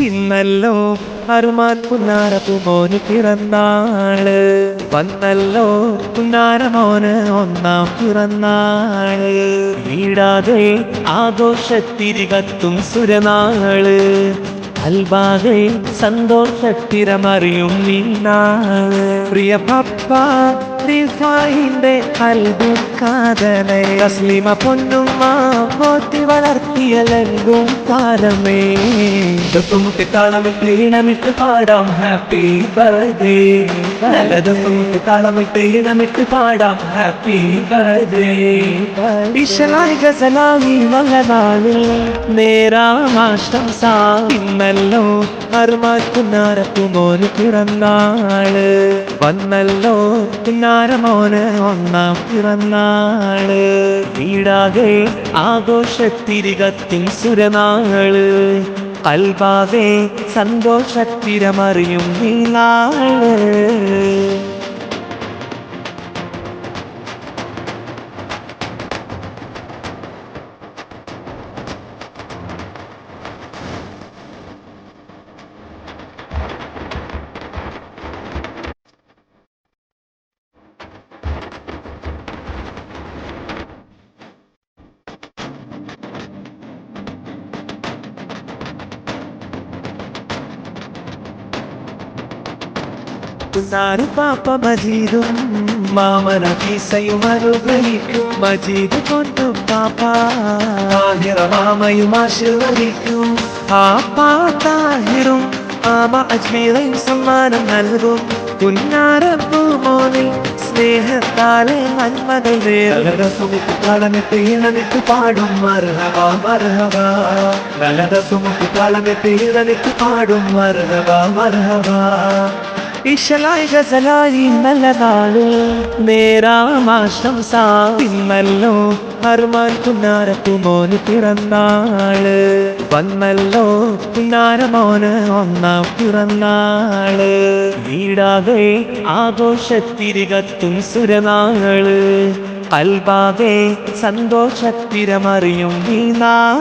ഇന്നല്ലോ അരുമാൻ പുന്നാര മോന് പിറന്നാൾ വന്നല്ലോ പുന്നാര മോന് ഒന്നാം പിറന്നാൾ വീടാതെ ആഘോഷത്തിരികത്തും സുരനാൾ അൽബാതെ സന്തോഷത്തിരമറിയും നിന്നാൾ പ്രിയ പപ്പ റിഫായിന്റെ അൽബുക്കാതനെ തസ്ലിമ പൊന്നുമ്മ പോറ്റി വളർത്തിയ ലങ്കും താരമേ. ദുഃഖമുട്ടി താളമിട്ട് ഇണമിട്ട് പാടാം ഹാപ്പി ബർത്ത്ഡേ. താളമിട്ട് ഇണമിട്ട് പാടാം ഹാപ്പി ബർത്ത്ഡേ. ഇഷലായി ഗസലാമി മകനാളിൽ നേരാമാശംസ ഇന്നല്ലോ അറുമാറ്റുന്നാരത്തു മോന് പിറന്നാൾ. വന്നല്ലോ പിന്നാരമോന് ഒന്നാം പിറന്നാൾ. വീടാകെ ആഘോഷത്തിരികത്തിൻ സുരനാൾ. കൽബാകെ സന്തോഷത്തിരമറിയും ഈ പുന്നാരു പാപ്പ മജീദും മാമന പീസയും അനുഗ്രഹിക്കും. മജീദ് കൊണ്ടു പാപ്പ ആഹിറ മാമയും ആശീർവദിക്കും. പാപ്പ താഹിറും മാമ അജ്മീറയും സമ്മാനം നൽകും. പുന്നാരപ്പൂ മോനിൽ സ്നേഹത്താലെ നന്മകൾ നേരിട്ട് കളമിട്ട് ഇണമിട്ട് പാടും. മർഹബ മർഹബ നല്ലത സുമുഖി കളമിട്ട് ഇണമിട്ട് പാടും. മർഹബ മർഹബ ഇഷലായി ഗസലായി നല്ല നാൾ നേരാമാശംസ ഇന്നല്ലോ ഹർമാൻ പുന്നാരപ്പു മോന് പിറന്നാൾ. വന്നല്ലോ പുന്നാരമോന് ഒന്നാം പിറന്നാൾ. വീടാകെ ആഘോഷത്തിരികത്തും സുരനാൾ. അൽബാകെ സന്തോഷത്തിരമറിയും ഈ നാൾ.